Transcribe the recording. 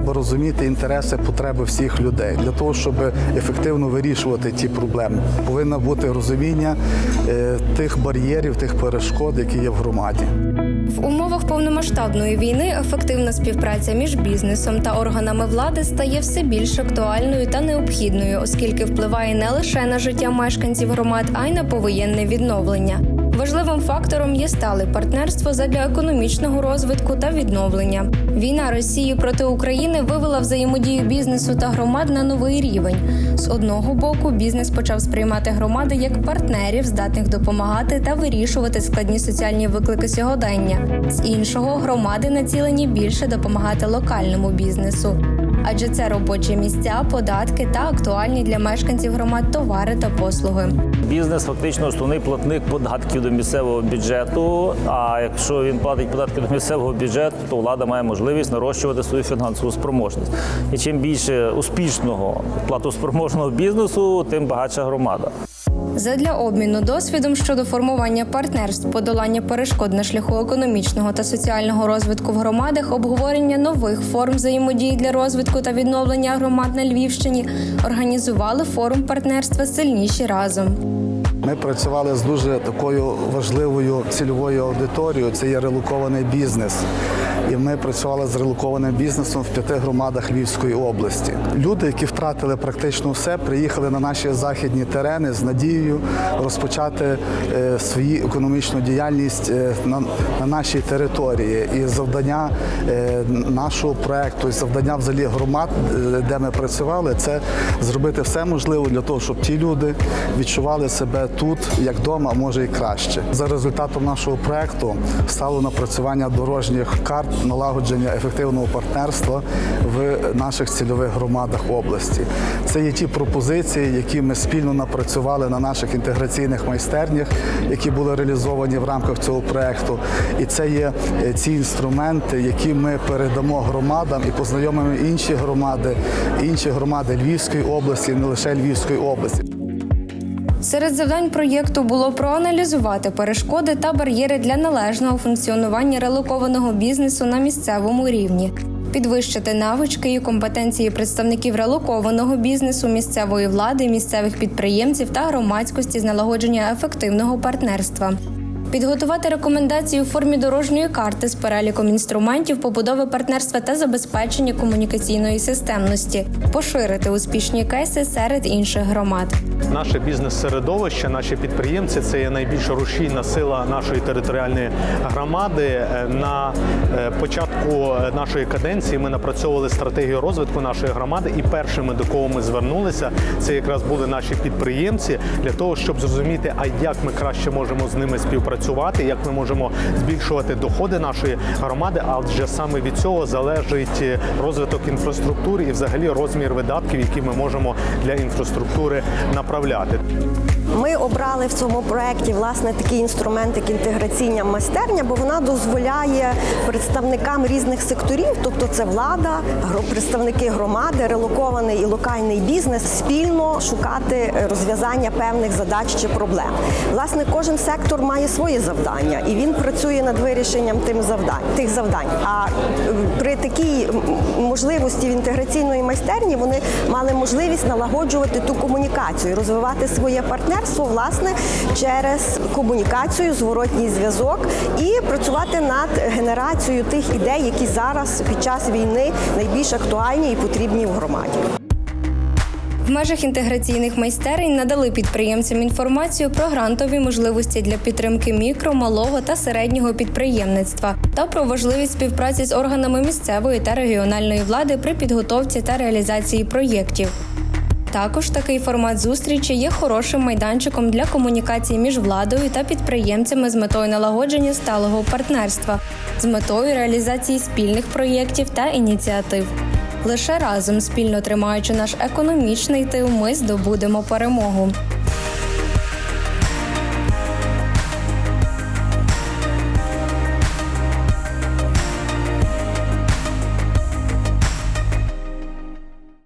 треба розуміти інтереси, потреби всіх людей для того, щоб ефективно вирішувати ті проблеми. Повинно бути розуміння е, тих бар'єрів, тих перешкод, які є в громаді. В умовах повномасштабної війни ефективна співпраця між бізнесом та органами влади стає все більш актуальною та необхідною, оскільки впливає не лише на життя мешканців громад, а й на повоєнне відновлення. Важливим фактором є стале партнерство задля економічного розвитку та відновлення. Війна Росії проти України вивела взаємодію бізнесу та громад на новий рівень. З одного боку, бізнес почав сприймати громади як партнерів, здатних допомагати та вирішувати складні соціальні виклики сьогодення. З іншого, громади націлені більше допомагати локальному бізнесу. Адже це робочі місця, податки та актуальні для мешканців громад товари та послуги. Бізнес фактично основний платник податків до місцевого бюджету. А якщо він платить податки до місцевого бюджету, то влада має можливість нарощувати свою фінансову спроможність. І чим більше успішного платоспроможного бізнесу, тим багатша громада. Задля обміну досвідом щодо формування партнерств, подолання перешкод на шляху економічного та соціального розвитку в громадах, обговорення нових форм взаємодії для розвитку та відновлення громад на Львівщині організували форум партнерства сильніші разом. Ми працювали з дуже такою важливою цільовою аудиторією. Це є релокований бізнес. І ми працювали з релокованим бізнесом в п'яти громадах Львівської області. Люди, які втратили практично все, приїхали на наші західні терени з надією розпочати е, свою економічну діяльність е, на, на нашій території. І завдання е, нашого проекту, і завдання взагалі громад, де ми працювали, це зробити все можливе для того, щоб ті люди відчували себе тут як вдома, може і краще. За результатом нашого проекту стало напрацювання дорожніх карт налагодження ефективного партнерства в наших цільових громадах області. Це є ті пропозиції, які ми спільно напрацювали на наших інтеграційних майстернях, які були реалізовані в рамках цього проекту. І це є е, ці інструменти, які ми передамо громадам і познайомимо інші громади, інші громади Львівської області, не лише Львівської області. Серед завдань проєкту було проаналізувати перешкоди та бар'єри для належного функціонування релокованого бізнесу на місцевому рівні. Підвищити навички і компетенції представників релокованого бізнесу, місцевої влади, місцевих підприємців та громадськості з налагодження ефективного партнерства. Підготувати рекомендації у формі дорожньої карти з переліком інструментів побудови партнерства та забезпечення комунікаційної системності, поширити успішні кейси серед інших громад. Наше бізнес-середовище, наші підприємці це є найбільша рушійна сила нашої територіальної громади. На е, початку нашої каденції ми напрацьовували стратегію розвитку нашої громади, і першими до кого ми звернулися, це якраз були наші підприємці для того, щоб зрозуміти, а як ми краще можемо з ними співпрацювати, як ми можемо збільшувати доходи нашої громади. Адже саме від цього залежить е, розвиток інфраструктури і взагалі розмір видатків, які ми можемо для інфраструктури направляти. Ми обрали в цьому проєкті власне такий інструмент, як інтеграційна майстерня, бо вона дозволяє представникам різних секторів, тобто це влада, представники громади, релокований і локальний бізнес, спільно шукати е, розв'язання певних задач чи проблем. Власне, кожен сектор має свої завдання, і він працює над вирішенням тим завдань тих завдань. А е, при такій можливості в інтеграційної майстерні вони мали можливість налагоджувати ту комунікацію, розвивати своє партнерство власне через комунікацію, зворотній зв'язок і працювати над генерацією тих ідей, які зараз під час війни найбільш актуальні і потрібні в громаді. В межах інтеграційних майстерень надали підприємцям інформацію про грантові можливості для підтримки мікро, малого та середнього підприємництва та про важливість співпраці з органами місцевої та регіональної влади при підготовці та реалізації проєктів. Також такий формат зустрічі є хорошим майданчиком для комунікації між владою та підприємцями з метою налагодження сталого партнерства, з метою реалізації спільних проєктів та ініціатив. Лише разом, спільно тримаючи наш економічний тил, ми здобудемо перемогу.